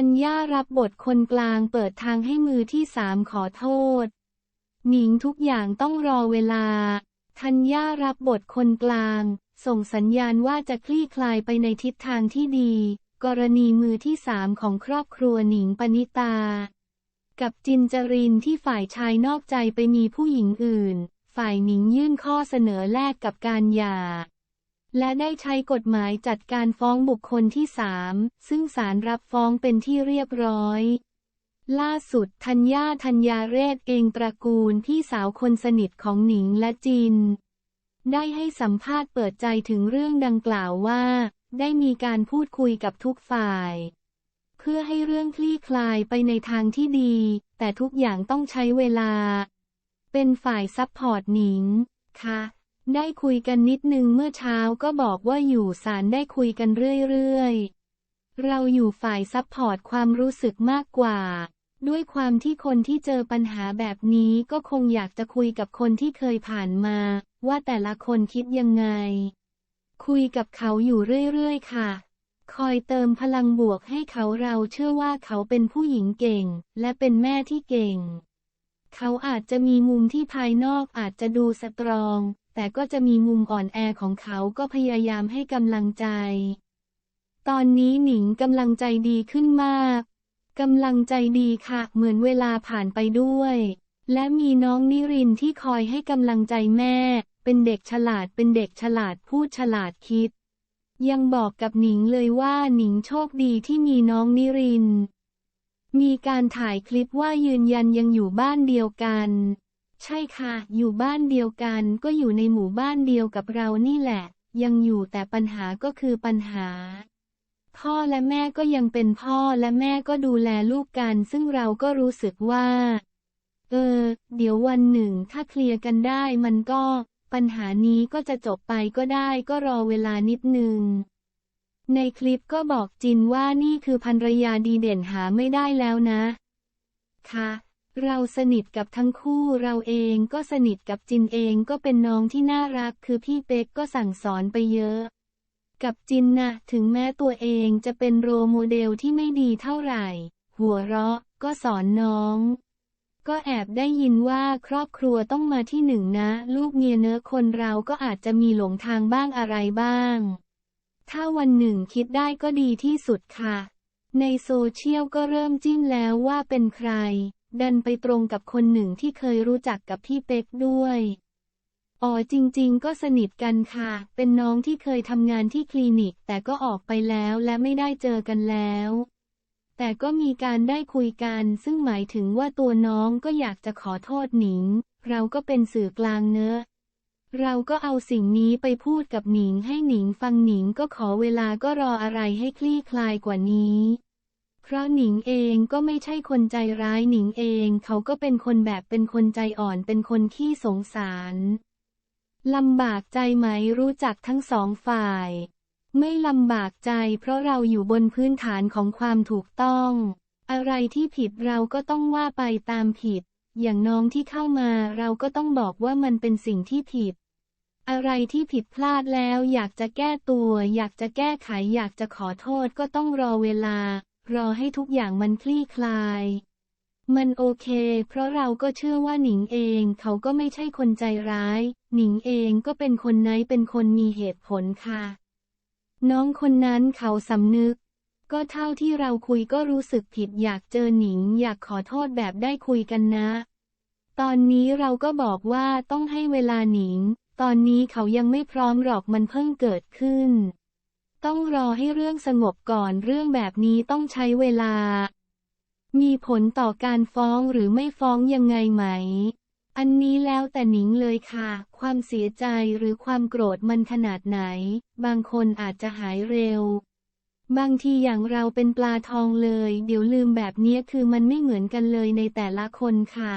ธัญญารับบทคนกลางเปิดทางให้มือที่สามขอโทษ หนิงทุกอย่างต้องรอเวลา ธัญญารับบทคนกลาง ส่งสัญญาณว่าจะคลี่คลายไปในทิศทางที่ดี กรณีมือที่สามของครอบครัวหนิงปณิตา กับจินจรินที่ฝ่ายชายนอกใจไปมีผู้หญิงอื่น ฝ่ายหนิงยื่นข้อเสนอแลกกับการหย่า และได้ใช้กฎหมายจัดการฟ้องบุคคลที่สามซึ่งศาลรับฟ้องเป็นที่เรียบร้อย ล่าสุดธัญญาธัญญาเรศเองตระกูลพี่สาวคนสนิทของหนิงและจิน ได้ให้สัมภาษณ์เปิดใจถึงเรื่องดังกล่าวว่า ได้มีการพูดคุยกับทุกฝ่าย เพื่อให้เรื่องคลี่คลายไปในทางที่ดี แต่ทุกอย่างต้องใช้เวลา เป็นฝ่ายซัพพอร์ตหนิงค่ะ ได้คุยกันนิดนึงเมื่อเช้าก็บอกว่าอยู่ศาลได้คุยกันเรื่อยๆ เราอยู่ฝ่ายซัพพอร์ตความรู้สึกมากกว่า ด้วยความที่คนที่เจอปัญหาแบบนี้ก็คงอยากจะคุยกับคนที่เคยผ่านมา ว่าแต่ละคนคิดยังไง คุยกับเขาอยู่เรื่อยๆ ค่ะ คอยเติมพลังบวกให้เขาเราเชื่อว่าเขาเป็นผู้หญิงเก่ง และเป็นแม่ที่เก่ง เขาอาจจะมีมุมที่ภายนอกอาจจะดูสตรอง แต่ก็จะมีมุมอ่อนแอของเขาก็พยายามให้กำลังใจ ตอนนี้หนิงกำลังใจดีขึ้นมากกำลังใจดีค่ะ เหมือนเวลาผ่านไปด้วย และมีน้องนิรินที่คอยให้กำลังใจแม่ เป็นเด็กฉลาดเป็นเด็กฉลาดพูดฉลาดคิด ยังบอกกับหนิงเลยว่าหนิงโชคดีที่มีน้องนิริน มีการถ่ายคลิปว่ายืนยันยังอยู่บ้านเดียวกัน ใช่ค่ะ อยู่บ้านเดียวกันก็อยู่ในหมู่บ้านเดียวกับเรานี่แหละ ยังอยู่แต่ปัญหาก็คือปัญหา พ่อและแม่ก็ยังเป็นพ่อและแม่ก็ดูแลลูกกัน ซึ่งเราก็รู้สึกว่า เออ เดี๋ยววันหนึ่งถ้าเคลียร์กันได้มันก็ ปัญหานี้ก็จะจบไปก็ได้ก็รอเวลานิดนึงในคลิปก็บอกจินว่านี่คือภรรยาดีเด่นหาไม่ได้แล้วนะ ค่ะ เราสนิทกับทั้งคู่เราเองก็สนิทกับจินเองก็เป็นน้องที่น่ารัก คือพี่เป๊กก็สั่งสอนไปเยอะ กับจินนะถึงแม้ตัวเองจะเป็นโรโมเดลที่ไม่ดีเท่าไหร่ หัวเราะก็สอนน้อง ก็แอบได้ยินว่าครอบครัวต้องมาที่หนึ่งนะ ลูกเมียเนื้อคนเราก็อาจจะมีหลงทางบ้างอะไรบ้าง ถ้าวันหนึ่งคิดได้ก็ดีที่สุดค่ะ ในโซเชียลก็เริ่มจิ้มแล้วว่าเป็นใคร ดันไปตรงกับคนหนึ่งที่เคยรู้จักกับพี่เป๊กด้วยอ๋อจริง ๆ ก็สนิทกันค่ะ เป็นน้องที่เคยทำงานที่คลินิก แต่ก็ออกไปแล้วและไม่ได้เจอกันแล้ว แต่ก็มีการได้คุยกัน ซึ่งหมายถึงว่าตัวน้องก็อยากจะขอโทษหนิง เราก็เป็นสื่อกลางเนอะ เราก็เอาสิ่งนี้ไปพูดกับหนิงให้หนิงฟังหนิงก็ขอเวลาก็รออะไรให้คลี่คลายกว่านี้ เพราะหนิงเองก็ไม่ใช่คนใจร้ายหนิงเอง เขาก็เป็นคนแบบเป็นคนใจอ่อนเป็นคนขี้สงสารลำบากใจไหมรู้จักทั้งสองฝ่าย ไม่ลำบากใจเพราะเราอยู่บนพื้นฐานของความถูกต้อง อะไรที่ผิดเราก็ต้องว่าไปตามผิด อย่างน้องที่เข้ามาเราก็ต้องบอกว่ามันเป็นสิ่งที่ผิด อะไรที่ผิดพลาดแล้วอยากจะแก้ตัว อยากจะแก้ไขอยากจะขอโทษก็ต้องรอเวลา รอให้ทุกอย่างมันคลี่คลาย มันโอเค เพราะเราก็เชื่อว่าหนิงเองเขาก็ไม่ใช่คนใจร้าย หนิงเองก็เป็นคนไนเป็นคนมีเหตุผลค่ะ น้องคนนั้นเขาสำนึก ก็เท่าที่เราคุยก็รู้สึกผิดอยากเจอหนิง อยากขอโทษแบบได้คุยกันนะ ตอนนี้เราก็บอกว่าต้องให้เวลาหนิง ตอนนี้เขายังไม่พร้อมหรอกมันเพิ่งเกิดขึ้น ต้องรอให้เรื่องสงบก่อนเรื่องแบบนี้ต้องใช้เวลา มีผลต่อการฟ้องหรือไม่ฟ้องยังไงไหม อันนี้แล้วแต่หนิงเลยค่ะ ความเสียใจหรือความโกรธมันขนาดไหน บางคนอาจจะหายเร็ว บางทีอย่างเราเป็นปลาทองเลย เดี๋ยวลืมแบบนี้คือมันไม่เหมือนกันเลยในแต่ละคนค่ะ